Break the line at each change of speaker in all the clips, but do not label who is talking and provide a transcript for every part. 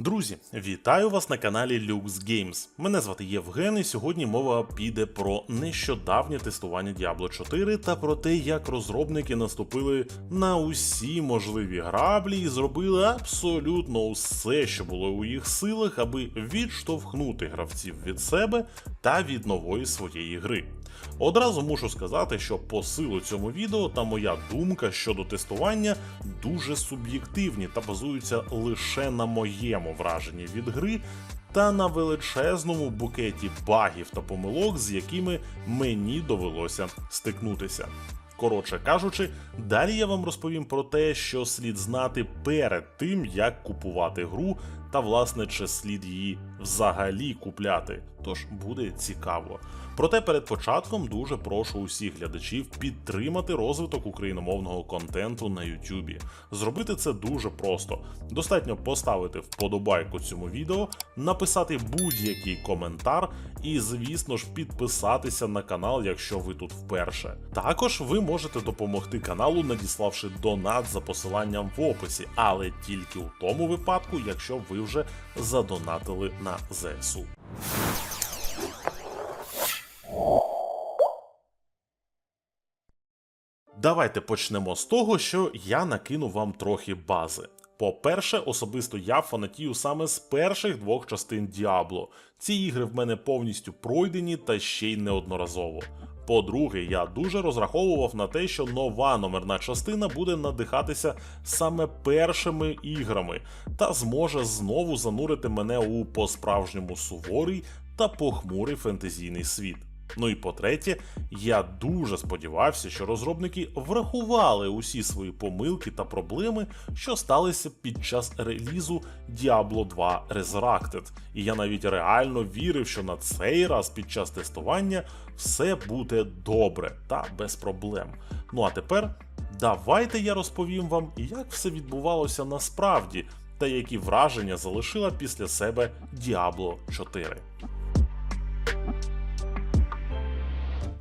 Друзі, вітаю вас на каналі Lux Games. Мене звати Євген, і сьогодні мова піде про нещодавнє тестування Diablo 4 та про те, як розробники наступили на усі можливі граблі і зробили абсолютно усе, що було у їх силах, аби відштовхнути гравців від себе та від нової своєї гри. Одразу мушу сказати, що по силу цьому відео та моя думка щодо тестування дуже суб'єктивні та базуються лише на моєму враженні від гри та на величезному букеті багів та помилок, з якими мені довелося стикнутися. Коротше кажучи, далі я вам розповім про те, що слід знати перед тим, як купувати гру, та власне чи слід її взагалі купляти. Тож буде цікаво. Проте перед початком дуже прошу усіх глядачів підтримати розвиток україномовного контенту на Ютубі. Зробити це дуже просто. Достатньо поставити вподобайку цьому відео, написати будь-який коментар і, звісно ж, підписатися на канал, якщо ви тут вперше. Також ви можете допомогти каналу, надіславши донат за посиланням в описі, але тільки у тому випадку, якщо ви вже задонатили на ЗСУ. Давайте почнемо з того, що я накину вам трохи бази. По-перше, особисто я фанатію саме з перших двох частин Діабло. Ці ігри в мене повністю пройдені та ще й неодноразово. По-друге, я дуже розраховував на те, що нова номерна частина буде надихатися саме першими іграми та зможе знову занурити мене у по-справжньому суворий та похмурий фентезійний світ. Ну і по-третє, я дуже сподівався, що розробники врахували усі свої помилки та проблеми, що сталися під час релізу Diablo 2 Resurrected. І я навіть реально вірив, що на цей раз під час тестування все буде добре та без проблем. Ну а тепер давайте я розповім вам, як все відбувалося насправді, та які враження залишила після себе Diablo 4.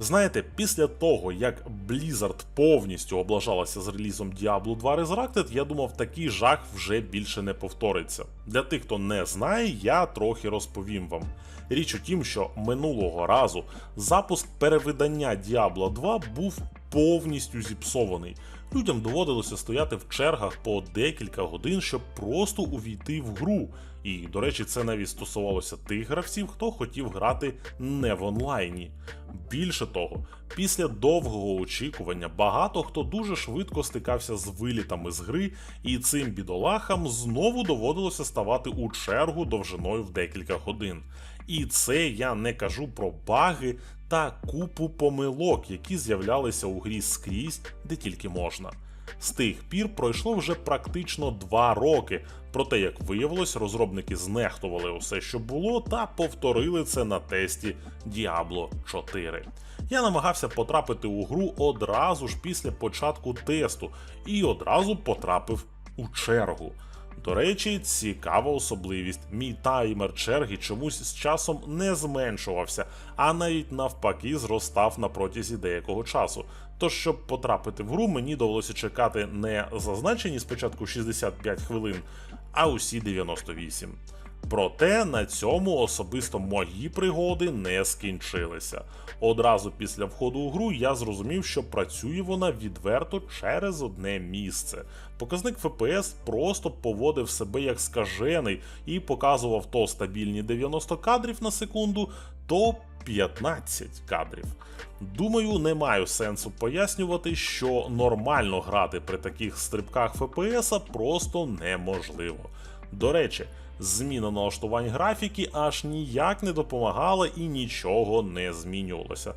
Знаєте, після того, як Blizzard повністю облажалася з релізом Diablo 2 Resurrected, я думав, такий жах вже більше не повториться. Для тих, хто не знає, я трохи розповім вам. Річ у тім, що минулого разу запуск перевидання Diablo 2 був повністю зіпсований. Людям доводилося стояти в чергах по декілька годин, щоб просто увійти в гру. І, до речі, це навіть стосувалося тих гравців, хто хотів грати не в онлайні. Більше того, після довгого очікування багато хто дуже швидко стикався з вилітами з гри, і цим бідолахам знову доводилося ставати у чергу довжиною в декілька годин. І це я не кажу про баги та купу помилок, які з'являлися у грі скрізь, де тільки можна. З тих пір пройшло вже практично два роки. Проте, як виявилось, розробники знехтували усе, що було, та повторили це на тесті Diablo 4. Я намагався потрапити у гру одразу ж після початку тесту і одразу потрапив у чергу. До речі, цікава особливість. Мій таймер черги чомусь з часом не зменшувався, а навіть навпаки зростав на протязі деякого часу. Тож, щоб потрапити в гру, мені довелося чекати не зазначені спочатку 65 хвилин, а усі 98. Проте на цьому особисто мої пригоди не скінчилися. Одразу після входу у гру я зрозумів, що працює вона відверто через одне місце. Показник FPS просто поводив себе як скажений і показував то стабільні 90 кадрів на секунду, то 15 кадрів. Думаю, не маю сенсу пояснювати, що нормально грати при таких стрибках FPS просто неможливо. До речі, зміна налаштувань графіки аж ніяк не допомагала і нічого не змінювалося.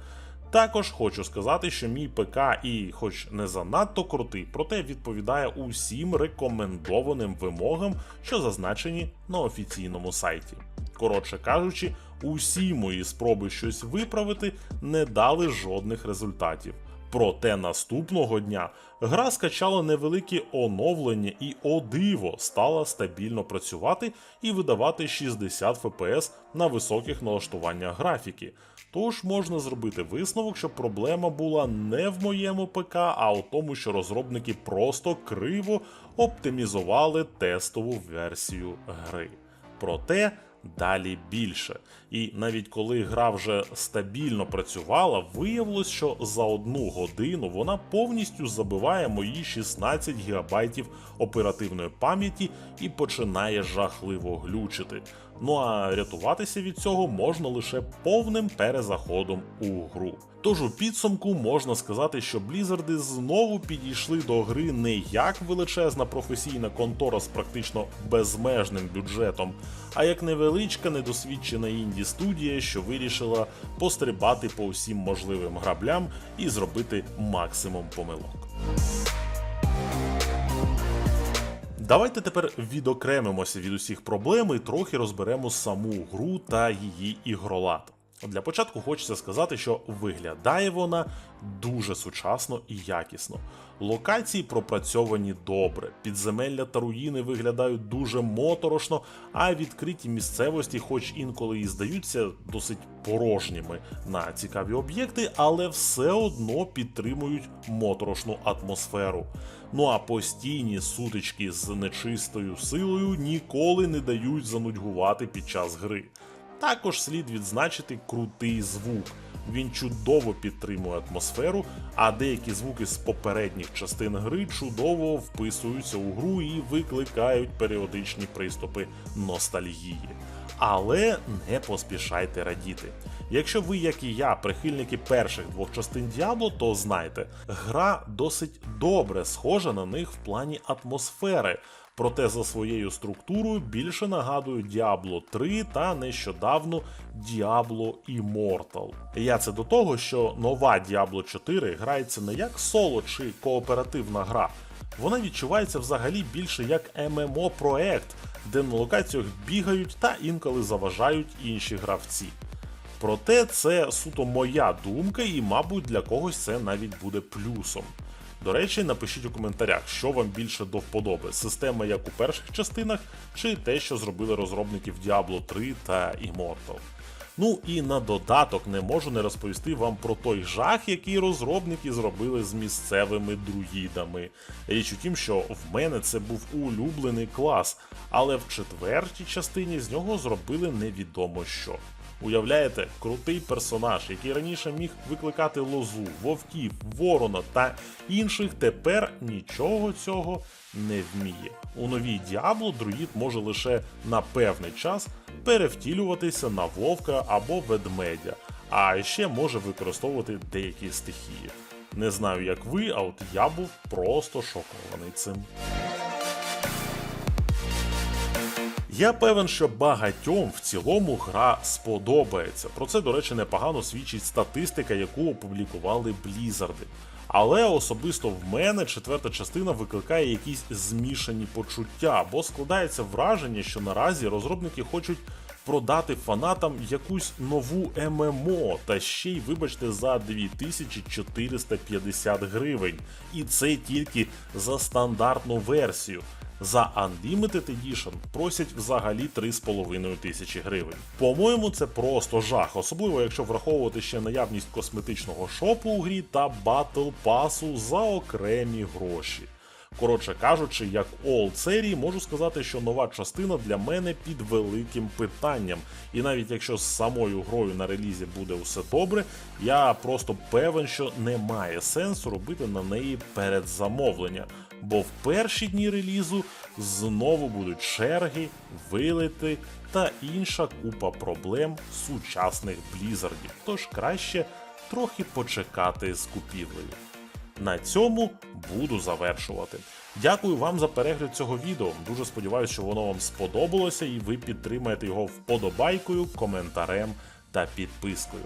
Також хочу сказати, що мій ПК і, хоч не занадто крутий, проте відповідає усім рекомендованим вимогам, що зазначені на офіційному сайті. Коротше кажучи, усі мої спроби щось виправити не дали жодних результатів. Проте наступного дня гра скачала невелике оновлення і о диво стала стабільно працювати і видавати 60 FPS на високих налаштуваннях графіки. Тож можна зробити висновок, що проблема була не в моєму ПК, а у тому, що розробники просто криво оптимізували тестову версію гри. Проте далі більше. І навіть коли гра вже стабільно працювала, виявилось, що за одну годину вона повністю забиває мої 16 ГБ оперативної пам'яті і починає жахливо глючити. Ну а рятуватися від цього можна лише повним перезаходом у гру. Тож у підсумку можна сказати, що Блізарди знову підійшли до гри не як величезна професійна контора з практично безмежним бюджетом, а як невеличка недосвідчена інді студія, що вирішила пострибати по усім можливим граблям і зробити максимум помилок. Давайте тепер відокремимося від усіх проблем і трохи розберемо саму гру та її ігролад. Для початку хочеться сказати, що виглядає вона дуже сучасно і якісно. Локації пропрацьовані добре, підземелля та руїни виглядають дуже моторошно, а відкриті місцевості, хоч інколи і здаються досить порожніми на цікаві об'єкти, але все одно підтримують моторошну атмосферу. Ну а постійні сутички з нечистою силою ніколи не дають занудьгувати під час гри. Також слід відзначити крутий звук. Він чудово підтримує атмосферу, а деякі звуки з попередніх частин гри чудово вписуються у гру і викликають періодичні приступи ностальгії. Але не поспішайте радіти. Якщо ви, як і я, прихильники перших двох частин Діабло, то знайте, гра досить добре схожа на них в плані атмосфери. Проте за своєю структурою більше нагадує Diablo 3 та нещодавно Diablo Immortal. Я це до того, що нова Diablo 4 грається не як соло чи кооперативна гра. Вона відчувається взагалі більше як ММО проект, де на локаціях бігають та інколи заважають інші гравці. Проте це суто моя думка, і, мабуть, для когось це навіть буде плюсом. До речі, напишіть у коментарях, що вам більше до вподоби: система як у перших частинах, чи те, що зробили розробники в Diablo 3 та Immortal. Ну і на додаток не можу не розповісти вам про той жах, який розробники зробили з місцевими друїдами. Річ у тім, що в мене це був улюблений клас, але в четвертій частині з нього зробили невідомо що. Уявляєте, крутий персонаж, який раніше міг викликати лозу, вовків, ворона та інших, тепер нічого цього не вміє. У новій Діабло друїд може лише на певний час перевтілюватися на вовка або ведмедя, а ще може використовувати деякі стихії. Не знаю, як ви, а от я був просто шокований цим. Я певен, що багатьом в цілому гра сподобається. Про це, до речі, непогано свідчить статистика, яку опублікували Блізарди. Але особисто в мене четверта частина викликає якісь змішані почуття, бо складається враження, що наразі розробники хочуть продати фанатам якусь нову ММО, та ще й, вибачте, за 2450 гривень. І це тільки за стандартну версію. За Unlimited Edition просять взагалі 3,5 тисячі гривень. По-моєму, це просто жах, особливо якщо враховувати ще наявність косметичного шопу у грі та батл пасу за окремі гроші. Коротше кажучи, як Old серії, можу сказати, що нова частина для мене під великим питанням. І навіть якщо з самою грою на релізі буде все добре, я просто певен, що немає сенсу робити на неї передзамовлення. Бо в перші дні релізу знову будуть черги, вилети та інша купа проблем сучасних блізардів. Тож краще трохи почекати з купівлею. На цьому буду завершувати. Дякую вам за перегляд цього відео. Дуже сподіваюся, що воно вам сподобалося і ви підтримаєте його вподобайкою, коментарем та підпискою.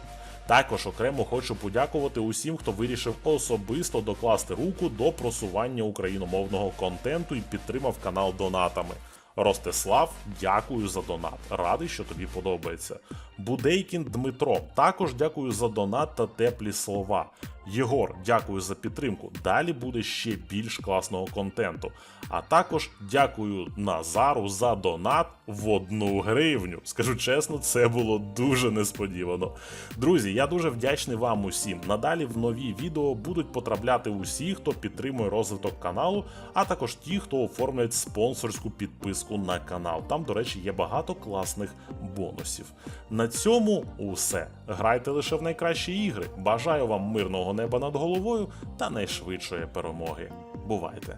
Також окремо хочу подякувати усім, хто вирішив особисто докласти руку до просування україномовного контенту і підтримав канал донатами. Ростислав, дякую за донат. Радий, що тобі подобається. Будейкін Дмитро, також дякую за донат та теплі слова. Єгор, дякую за підтримку. Далі буде ще більш класного контенту. А також дякую Назару за донат в одну гривню. Скажу чесно, це було дуже несподівано. Друзі, я дуже вдячний вам усім. Надалі в нові відео будуть потрапляти усі, хто підтримує розвиток каналу, а також ті, хто оформлять спонсорську підписку на канал. Там, до речі, є багато класних бонусів. На цьому усе. Грайте лише в найкращі ігри. Бажаю вам мирного неба над головою та найшвидшої перемоги. Бувайте!